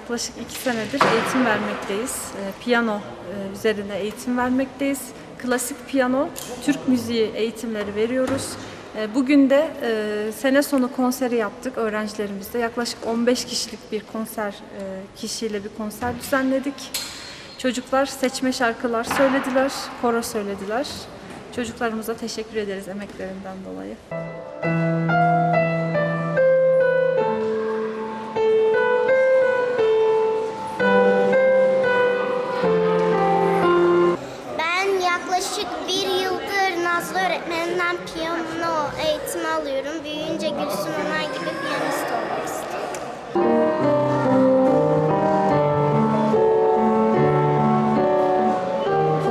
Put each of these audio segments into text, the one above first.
Yaklaşık iki senedir eğitim vermekteyiz. Ee, Piyano e, üzerine eğitim vermekteyiz. Klasik piyano, Türk müziği eğitimleri veriyoruz. Ee, Bugün de e, sene sonu konseri yaptık öğrencilerimizle. Yaklaşık 15 kişilik bir konser, e, kişiyle bir konser düzenledik. Çocuklar seçme şarkılar söylediler, koro söylediler. Çocuklarımıza teşekkür ederiz emeklerinden dolayı. Ben eğitimi alıyorum. Büyüyünce Gülsüm Ömer gibi piyanist olmak istiyorum.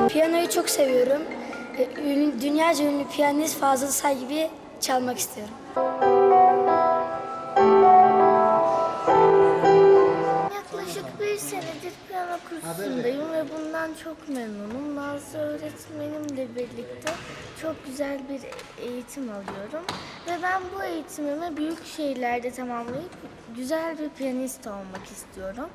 Piyanoyu çok seviyorum. E, Ünlü, dünyaca ünlü piyanist Fazıl Say gibi çalmak istiyorum. Bir senedir piyano kursundayım ve bundan çok memnunum. Nazlı öğretmenimle birlikte çok güzel bir eğitim alıyorum. Ve ben bu eğitimimi büyük şehirlerde tamamlayıp güzel bir piyanist olmak istiyorum.